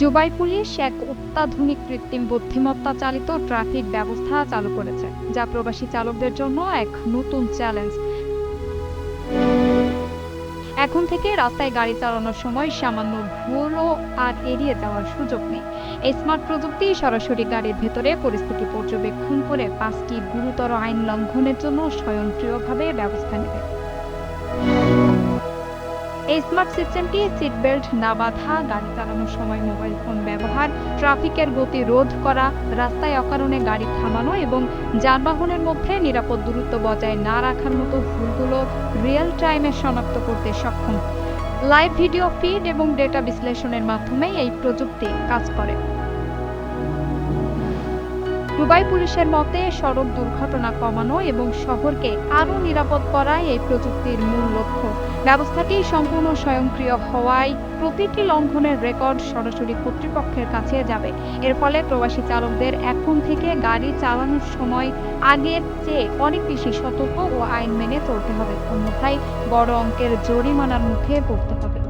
Dubai police এক অত্যাধুনিক কৃত্রিম বুদ্ধিমত্তা চালিত ট্রাফিক ব্যবস্থা চালু করেছে, যা প্রবাসী চালকদের জন্য এক নতুন চ্যালেঞ্জ। এখন থেকে রাস্তায় গাড়ি চালানোর সময় সামান্য ভুলও আর এড়িয়ে যাওয়ার সুযোগ নেই। এই স্মার্ট প্রযুক্তি সরাসরি গাড়ির ভেতরে পরিস্থিতি পর্যবেক্ষণ করে পাঁচটি গুরুতর আইন লঙ্ঘনের জন্য স্বয়ংক্রিয়ভাবে ব্যবস্থা নেবে। এই স্মার্ট সিস্টেমটি সিট বেল্ট না বাঁধা, গাড়ি চালানোর সময় মোবাইল ফোন ব্যবহার ট্রাফিকের গতি রোধ করা, রাস্তায় অকারণে গাড়ি থামানো এবং যানবাহনের মধ্যে নিরাপদ দূরত্ব বজায় না রাখার মতো ভুলগুলো রিয়েল টাইমে শনাক্ত করতে সক্ষম। লাইভ ভিডিও ফিড এবং ডেটা বিশ্লেষণের মাধ্যমে এই প্রযুক্তি কাজ করে। দুবাই পুলিশের মতে, সড়ক দুর্ঘটনা কমানো এবং শহরকে আরও নিরাপদ করাই এই প্রযুক্তির মূল লক্ষ্য। ব্যবস্থাটি সম্পূর্ণ স্বয়ংক্রিয় হওয়ায় প্রতিটি লঙ্ঘনের রেকর্ড সরাসরি কর্তৃপক্ষের কাছে যাবে। এর ফলে প্রবাসী চালকদের এখন থেকে গাড়ি চালানোর সময় আগের চেয়ে অনেক বেশি সতর্ক ও আইন মেনে চলতে হবে। অন্যথায় বড় অঙ্কের জরিমানার মুখে পড়তে হবে।